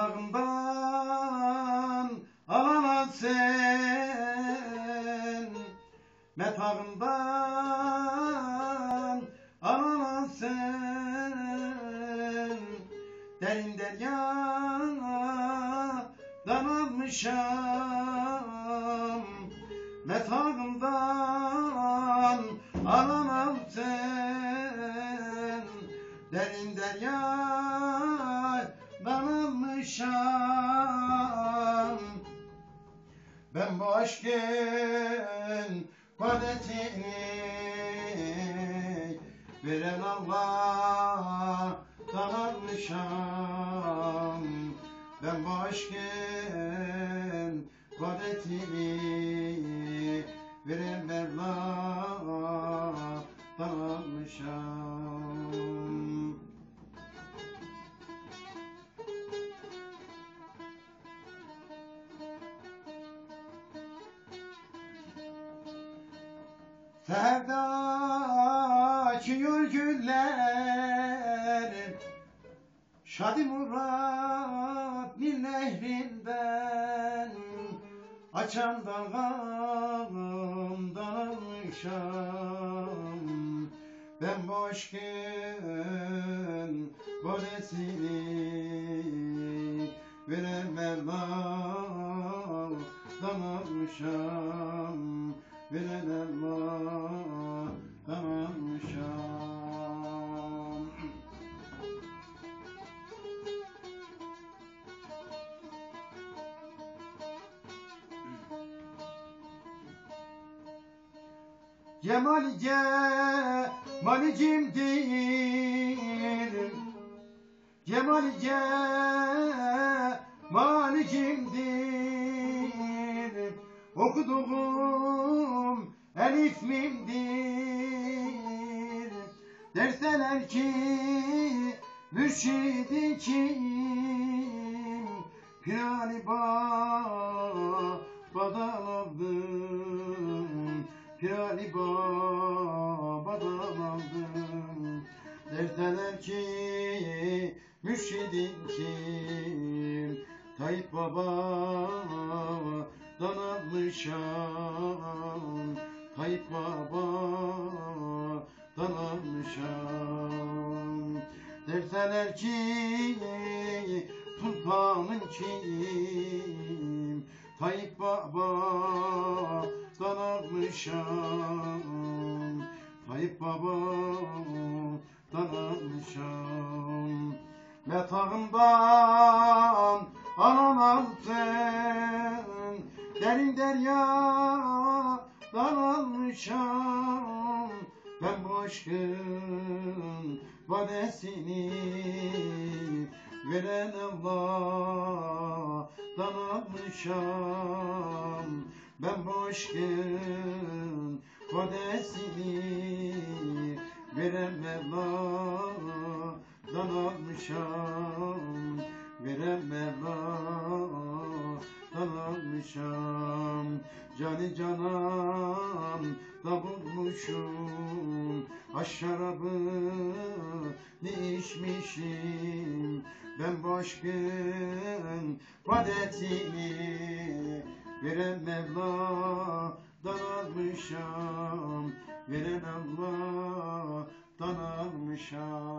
Metağından alana sen. Metağından alana sen. Derin deryadan almışam Metağından almışam Ben bu aşkın vadetini Veren Allah'tan almışam. Ben bu aşkın vadetini Veren Mevla'dan almışam Sevda açıyor güller Şadi Murat Nil nehrinden Açan dalgamdan almışam Ben bu aşkın golesini Veren Mevla'dan almışam Veren Cemali cemali kimdir? Cemali cemali kimdir? Okuduğum elif mimdir. Derseler ki mürşidi kim? Pirani babadan aldım. Pirani babadan aldım. Derseler ki mürşidin kim? Tayyip babadan almışam. Tayyip babadan almışam. Derseler ki sultanın kim? Tayyip babadan almışam. Tayyip babadan almışam. Metağımdan alamam sen Derin deryadan almışam Ben bu aşkın vadesini Veren Allah'tan almışam. Ben bu aşkın vadesini Veren Mevla'dan almışam Cani canan da bulmuşum. Aş şarabı ne içmişim? Ben bu aşkın vadetini Veren Mevla'dan almışam. Veren Allah'tan almışam